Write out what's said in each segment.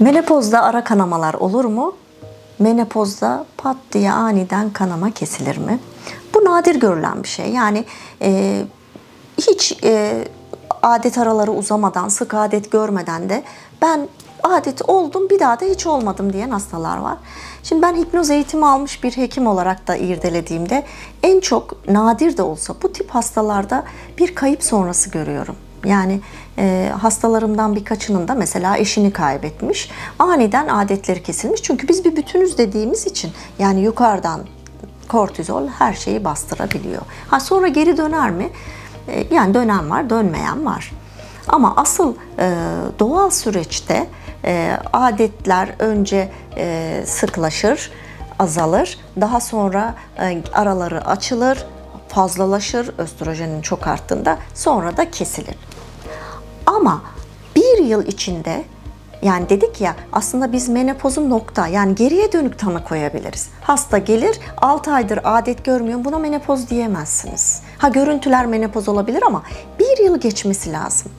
Menopozda ara kanamalar olur mu? Menopozda pat diye aniden kanama kesilir mi? Bu nadir görülen bir şey. Yani e, hiç e, adet araları uzamadan, sık adet görmeden de ben adet oldum bir daha da hiç olmadım diyen hastalar var. Şimdi ben hipnoz eğitimi almış bir hekim olarak da irdelediğimde en çok nadir de olsa bu tip hastalarda bir kayıp sonrası görüyorum. Yani e, hastalarımdan birkaçının da mesela eşini kaybetmiş. Aniden adetleri kesilmiş. Çünkü biz bir bütünüz dediğimiz için yani yukarıdan kortizol her şeyi bastırabiliyor. Ha sonra geri döner mi? E, yani dönen var, dönmeyen var. Ama asıl e, doğal süreçte e, adetler önce e, sıklaşır, azalır. Daha sonra e, araları açılır, fazlalaşır östrojenin çok arttığında sonra da kesilir. Ama bir yıl içinde yani dedik ya aslında biz menopozun nokta yani geriye dönük tanı koyabiliriz. Hasta gelir 6 aydır adet görmüyor buna menopoz diyemezsiniz. Ha görüntüler menopoz olabilir ama bir yıl geçmesi lazım.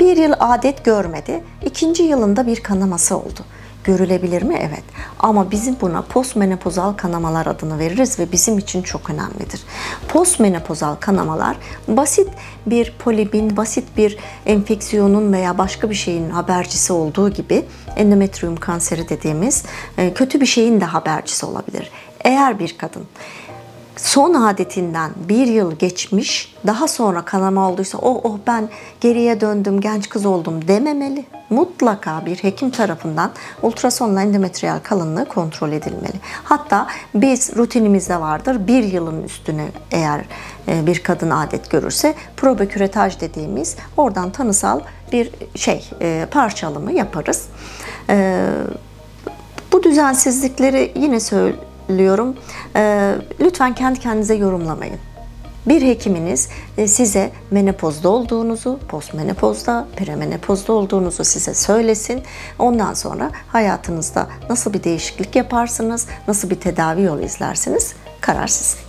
Bir yıl adet görmedi, ikinci yılında bir kanaması oldu. Görülebilir mi? Evet. Ama bizim buna postmenopozal kanamalar adını veririz ve bizim için çok önemlidir. Postmenopozal kanamalar basit bir polibin, basit bir enfeksiyonun veya başka bir şeyin habercisi olduğu gibi endometrium kanseri dediğimiz e, kötü bir şeyin de habercisi olabilir. Eğer bir kadın son adetinden bir yıl geçmiş, daha sonra kanama olduysa oh oh ben geriye döndüm, genç kız oldum dememeli. Mutlaka bir hekim tarafından ultrasonla endometriyal kalınlığı kontrol edilmeli. Hatta biz rutinimizde vardır bir yılın üstüne eğer e, bir kadın adet görürse probeküretaj dediğimiz oradan tanısal bir şey e, parça alımı yaparız. E, bu düzensizlikleri yine söylüyorum. Ee, lütfen kendi kendinize yorumlamayın. Bir hekiminiz e, size menopozda olduğunuzu, postmenopozda, premenopozda olduğunuzu size söylesin. Ondan sonra hayatınızda nasıl bir değişiklik yaparsınız, nasıl bir tedavi yolu izlersiniz karar sizin.